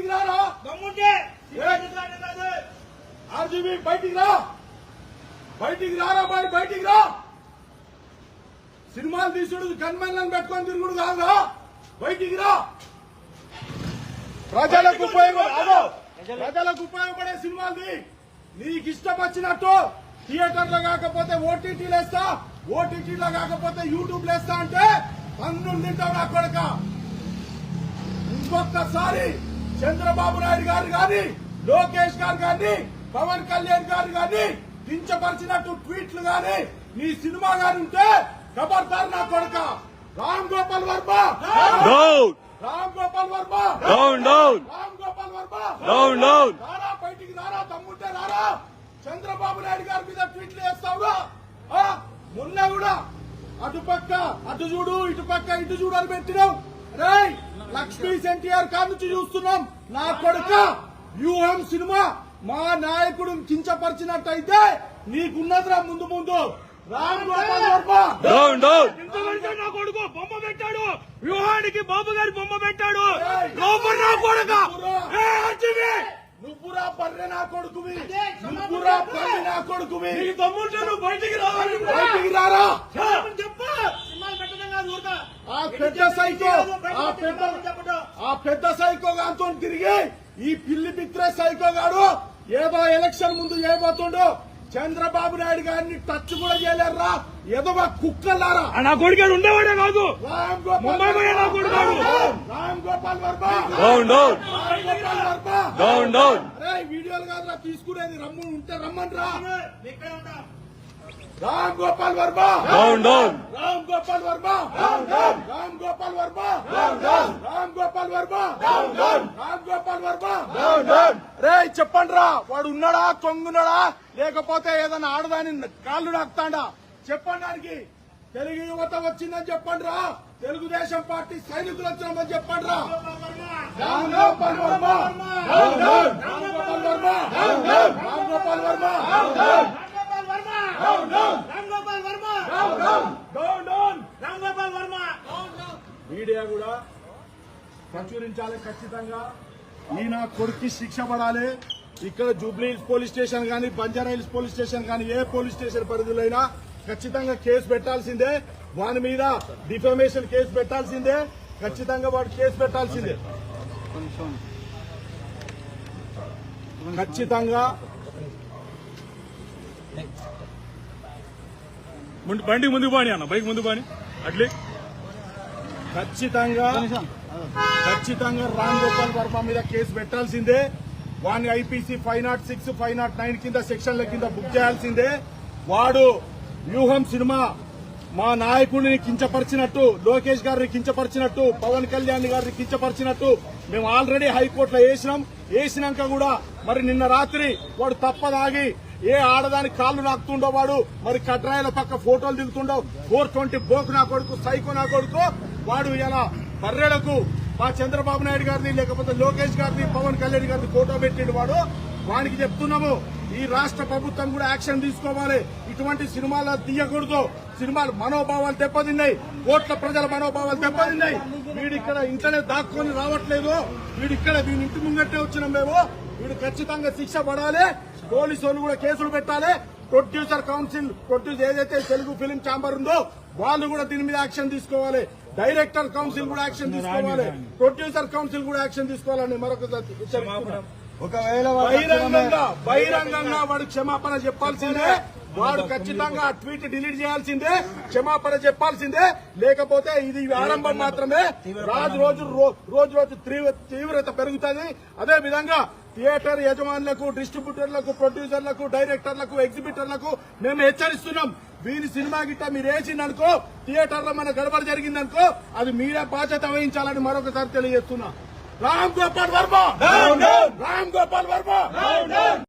బయటికి రారా దమ్ముంటే ఆర్జీబీ బయటికి రా. బయటికి రారా బాయ్ బయటికి రా. సినిమాలు తీసుడు గన్మెన్లను పెట్టుకొని తిరుగుడు కాదురా బయటికి రా. ప్రజలకు. ప్రజలకు ఉపయోగపడే సినిమాలు నీకు ఇష్టం వచ్చినట్టు థియేటర్లో కాకపోతే ఓటీటీలు వేస్తా ఓటీటీలో కాకపోతే యూట్యూబ్ వేస్తా అంటే పన్నులు తింటావు నా కొడక. ఇంకొకసారి చంద్రబాబు నాయుడు గారు గాని లోకేష్ గారు గాని పవన్ కళ్యాణ్ గారు గాని కించపరిచినట్టు ట్వీట్లు గాని నీ సినిమా గాని ఉంటే ఖబర్దార్ నా కొడక. Ram Gopal Varma. Down Ram Gopal Varma. Down down Ram Gopal Varma. Down down రారా బయటికి రారా తమ్ముంటే రారా. చంద్రబాబు నాయుడు గారి మీద ట్వీట్లు వేస్తావురా? ఆ, మొన్న కూడా అటుపక్క అటు చూడు ఇటు పక్క ఇటు చూడు అని పెట్టినావు. లక్ష్మీ ఎన్టీఆర్ కాడ నుంచి చూస్తున్నాం. నా కొడుక వ్యూహం సినిమా మా నాయకుడు కించపరిచినట్టయితే నీకున్నదిరా ముందు ముందు. నా కొడుకు బొమ్మ పెట్టాడు. వ్యూహానికి బాబు గారి బొమ్మ పెట్టాడు. నా కొడుక. నువ్వురా బర్రె నా కొడుకువి. నువ్వురా బర్రె నా కొడుకువి. దమ్ముంటే నువ్వు బయటికి రావాలి బయటికి రారా చెప్పు సినిమాలు పెట్టడం కాదు ఊరక ఆ పెద్ద సైకో! ఆ పెద్ద ఆ పెద్ద సైకో గాంతో తిరిగి ఈ పిల్లి పిత్రే సైకో గాడు ఏదో ఎలక్షన్ ముందు ఏమవుతుండో చంద్రబాబు నాయుడు గారిని టచ్ కూడా చేయలేరా ఏదో మా కుక్కలారా నా కొడుకు ఉండేవాడే కాదు. రామ్ గోపాల్ ముంబై పోయే నా కొడుకాడు. Ram Gopal Varma. Down down down down వీడియోలు కాదురా తీసుకునేది రమ్ము ఉంటే రమ్మని రా ఇక్కడే ఉంటా Ram Gopal Varma! Down down Ram Gopal Varma! Ram Gopal Varma! Ram Gopal Varma! Ram Gopal Varma! రే చెప్పండి రా వాడు ఉన్నాడా కొంగున్నాడా లేకపోతే ఏదైనా ఆడదాని కాళ్ళు నాకుతాడా? చెప్పండి దానికి తెలుగు యువత వచ్చిందని చెప్పండి రా తెలుగుదేశం పార్టీ సైనికులు వచ్చినామని చెప్పండి రా Ram Gopal Varma! Ram Gopal Varma! Ram Gopal Varma! Ram Gopal Varma! Ram Gopal Varma down down Ram Gopal Varma! Media కూడా ప్రచురించాలి ఖచ్చితంగా. ఈయన కొడుక్కి శిక్ష పడాలి. ఇక్కడ జూబ్లీ హిల్స్ పోలీస్ స్టేషన్ కానీ బంజారా హిల్స్ పోలీస్ స్టేషన్ కానీ ఏ పోలీస్ స్టేషన్ పరిధిలో ఖచ్చితంగా కేసు పెట్టాల్సిందే. వాని మీద డిఫమేషన్ కేసు పెట్టాల్సిందే. ఖచ్చితంగా వాడు కేసు పెట్టాల్సిందే. ఖచ్చితంగా ముందు బండి ముందు బాని అన్న బైక్ ముందు బాని అట్లే. ఖచ్చితంగా ఖచ్చితంగా రామ్ గోపాల్ వర్మ మీద కేసు పెట్టాల్సిందే. వాడిని IPC five not six five not nine కింద సెక్షన్ల కింద బుక్ చేయాల్సిందే. వాడు వ్యూహం సినిమా మా నాయకుడిని కించపరిచినట్టు లోకేష్ గారిని కించపరిచినట్టు పవన్ కళ్యాణ్ గారిని కించపరిచినట్టు మేము ఆల్రెడీ హైకోర్టులో వేసినాం. వేసినాక కూడా మరి నిన్న రాత్రి వాడు తప్పదాగి ఏ ఆడదానికి కాళ్ళు నాకుతుండో వాడు మరి కట్రాయల పక్క ఫోటోలు దిగుతుండో ఫోర్ ట్వంటీ బోకు నా కొడుకు సైకో నా కొడుకు వాడు ఇలా బర్రెలకు మా చంద్రబాబు నాయుడు గారిని లేకపోతే లోకేష్ గారిని పవన్ కళ్యాణ్ గారిని ఫోటో పెట్టిండు వాడు. వానికి చెప్తున్నాము ఈ రాష్ట్ర ప్రభుత్వం కూడా యాక్షన్ తీసుకోవాలి. ఇటువంటి సినిమాలు తీయకూడదు. సినిమాలు మనోభావాలు దెబ్బతిన్నాయి. కోట్ల ప్రజల మనోభావాలు దెబ్బతిన్నాయి. వీడు ఇక్కడ ఇంట్లోనే దాక్కొని రావట్లేదు. వీడు ఇక్కడ వీని ఇంటి ముంగట్టే వచ్చినాం మేము. వీడు ఖచ్చితంగా శిక్ష పడాలి. పోలీసు వాళ్ళు కూడా కేసులు పెట్టాలి. ప్రొడ్యూసర్ కౌన్సిల్ ప్రొడ్యూస్ ఏదైతే తెలుగు ఫిలిం ఛాంబర్ ఉందో వాళ్ళు కూడా దీని మీద యాక్షన్ తీసుకోవాలి. డైరెక్టర్ కౌన్సిల్ కూడా యాక్షన్ తీసుకోవాలి. ప్రొడ్యూసర్ కౌన్సిల్ కూడా యాక్షన్ తీసుకోవాలని మరొకసారి హెచ్చరిస్తున్నాం. ఒకవేళ బహిరంగంగా బహిరంగంగా వాడు క్షమాపణ చెప్పాల్సిందే. వాడు ఖచ్చితంగా ఆ ట్వీట్ డిలీట్ చేయాల్సిందే క్షమాపణ చెప్పాల్సిందే. లేకపోతే ఇది ఆరంభం మాత్రమే. రాజు రోజు రోజు రోజు తీవ్ర- తీవ్రత పెరుగుతుంది. అదే విధంగా థియేటర్ యజమానులకు డిస్ట్రిబ్యూటర్లకు ప్రొడ్యూసర్లకు డైరెక్టర్లకు ఎగ్జిబిటర్లకు మేము హెచ్చరిస్తున్నాం. వీరి సినిమా గిట్ట మీరు వేసిందనుకో థియేటర్లో మన గడబడి జరిగిందనుకో అది మీరే బాధ్యత వహించాలని మరొకసారి తెలియజేస్తున్నా. రామ్ గోపాల్ వర్మ! రామ్ గోపాల్ వర్మ!